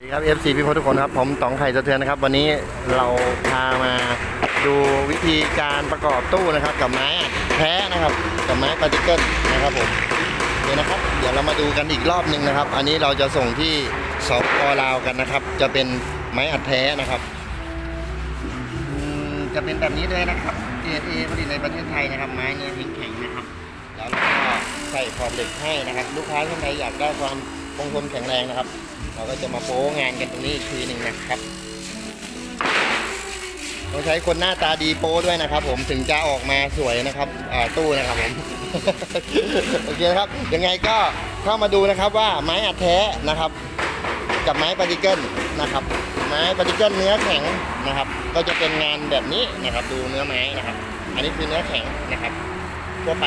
สวัสดีครับ FC พี่พทุกคนครับ ผมต๋องไข่สะเทือนนะครับ วันนี้เราพามาดูวิธีการประกอบตู้นะครับ กับไม้อัดแท้นะครับ กับไม้ปาร์ติเกิลนะครับผมโอเคนะครับ เดี๋ยวเรามาดูกันอีกรอบหนึ่งนะครับ อันนี้เราจะส่งที่สปปลาวกันนะครับ จะเป็นไม้อัดแท้นะครับจะเป็นแบบนี้เลยนะครับเกรดเอผลิตในประเทศไทยนะครับ ไม้เนื้อแข็งๆนะครับแล้วเราก็ใส่ขอบเหล็กให้นะครับ ลูกค้าท่านใดอยากได้ความ คงทนแข็งแรงนะครับ เราก็จะมาโป้งานกันตรงนี้อีกทีหนึ่งนะครับต้องใช้คนหน้าตาดีโป้ด้วยนะครับ ผมถึงจะออกมาสวยนะครับอ่าตู้นะครับผมโอเคครับยังไงก็เข้ามาดูนะครับว่าไม้อัดแท้นะครับ กับไม้ปาร์ติเกิลนะครับ ไม้ปาร์ติเกิลเนื้อแข็งนะครับ ก็จะเป็นงานแบบนี้นะครับ ดูเนื้อไม้นะครับ อันนี้คือเนื้อแข็งนะครับทั่วไป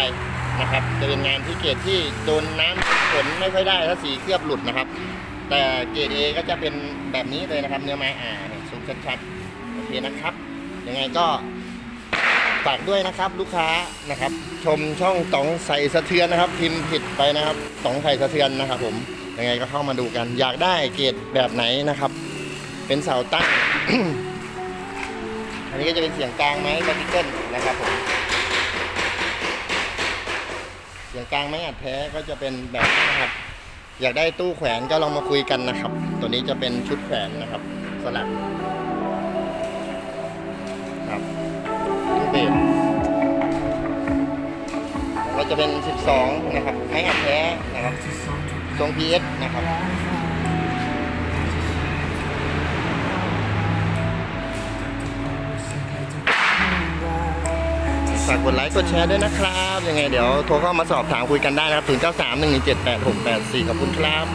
นะครับจะเป็นงานที่เกรดที่โดนน้ำฝนไม่ค่อยได้ถ้าสีเคลือบหลุดนะครับ แต่เกรดเอก็จะเป็นแบบนี้เลยนะครับ เนื้อไม้อ่าสูงชัดๆโอเคนะครับยังไงก็ฝากด้วยนะครับลูกค้านะครับ ชมช่องต๋องใส่สะเทือนนะครับ พิมพ์ผิดไปนะครับต๋องใส่สะเทือนนะครับ ผมยังไงก็เข้ามาดูกัน อยากได้เกรดแบบไหนนะครับ เป็นเสาตั้ง อันนี้ก็จะเป็นเสียงกลางไหม้ปาร์ติเกิลนะครับผม เสียง กลางไม้อัดแท้ก็จะเป็นแบบนี้นะครับ อยากได้ตู้แขวนก็ลองมาคุยกันนะครับ ตัวนี้จะเป็นชุดแขวนนะครับสลับครับตู้เบสแล้วก็จะเป็น 12 นะครับไม้อัดแท้นะครับทรง PS นะครับากกดไลค์กดแชร์ด้วยนะครับ ยังไงเดี๋ยวโทรเข้ามาสอบถามคุยกันได้นะครับ 0 9 3 1 1 7 8 6 8 4 ขอบคุณครับ